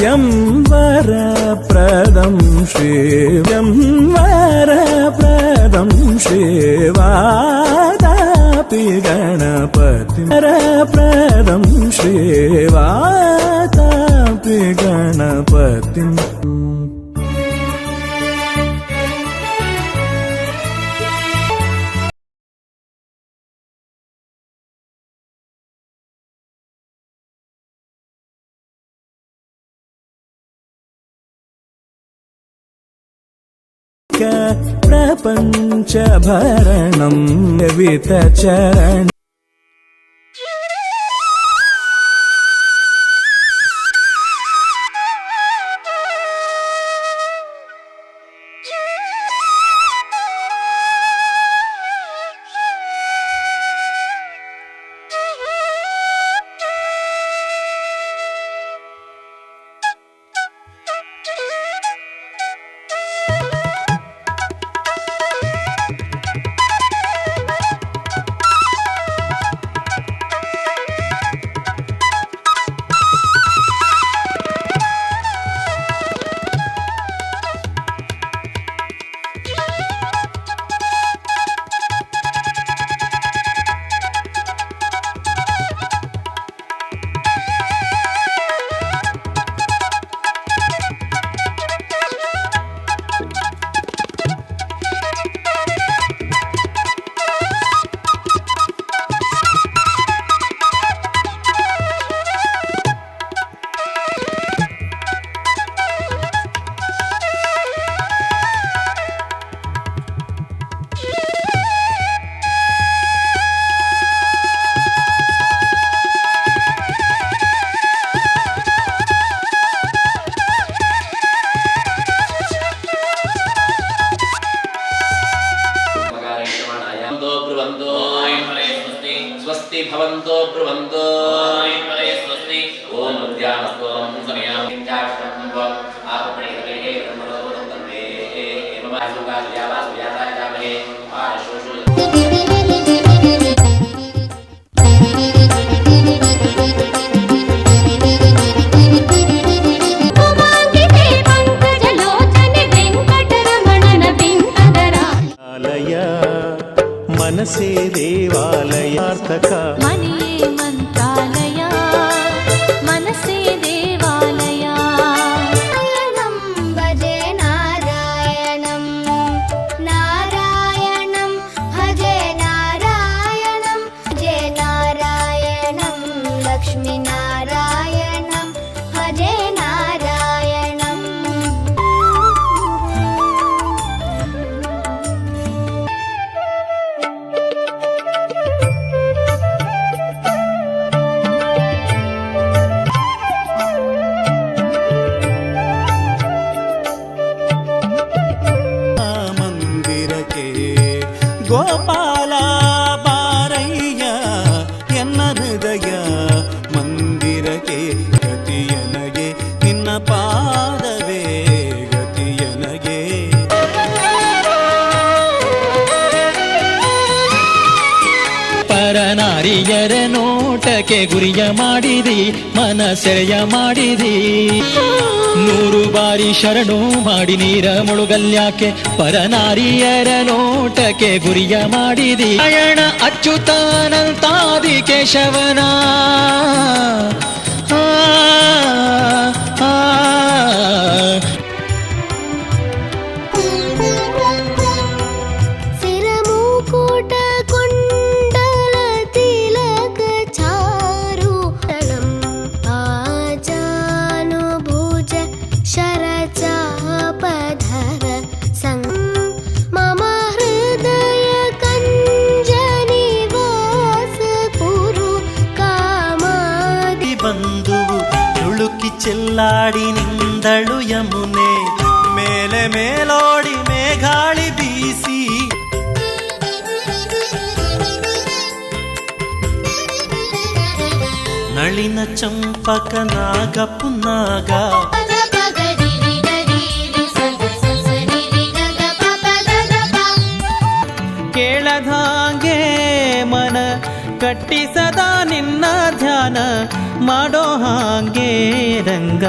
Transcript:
स्यंवरप्रदं श्रीव्यं वरप्रदं श्रीवादापि गणपतिं वरप्रदं श्रीवादापि गणपतिम् ప్రపంచభరణం విత చరణ. ब्रुवन्तो स्वस्ति। भवन्तो ब्रुवन्तो। स्वस्ति। ॐ ध्यानस्तोमं समयामि కలిసే దేవాలయార్థక. మనీ మంత్రాలయ ಗೋಪಾಲ ಬಾರಯ್ಯ, ಎನ್ನ ಹೃದಯ ಮಂದಿರಕ್ಕೆ ಗತಿಯನಗೆ, ನಿನ್ನ ಪಾದವೇ ಗತಿಯನಗೆ. ಪರನಾರಿಯರ ನೋಟಕ್ಕೆ ಗುರಿಯ ಮಾಡಿದಿ ಮನ ಸೆರೆಯ ಮಾಡಿದಿ. ನೂರು ಬಾರಿ ಶರಣು ಮಾಡಿ ನೀರ ಮುಳುಗಲ್ಯಾಕೆ, ಪರನಾರಿಯರ ನೋಟಕ್ಕೆ ಗುರಿಯ ಮಾಡಿದಿ. ಅಯಣ ಅಚ್ಚುತಾನಂತಾದಿ ಕೇಶವನ. ಆ, ಚೆಲ್ಲಾಡಿ ನಿಂದಳು ಯಮುನೆ, ಮೇಲೆ ಮೇಲೋಡಿ ಮೇಘಾಳಿ ಬೀಸಿ. ನಳಿನ ಚಂಪಕ ನಾಗ ಪದ ಕೇಳದಾಂಗೆ ಮನ ಕಟ್ಟಿಸದ ನಿನ್ನ ಧ್ಯಾನ ಮಾಡೋ ಹಾಗೆ ರಂಗ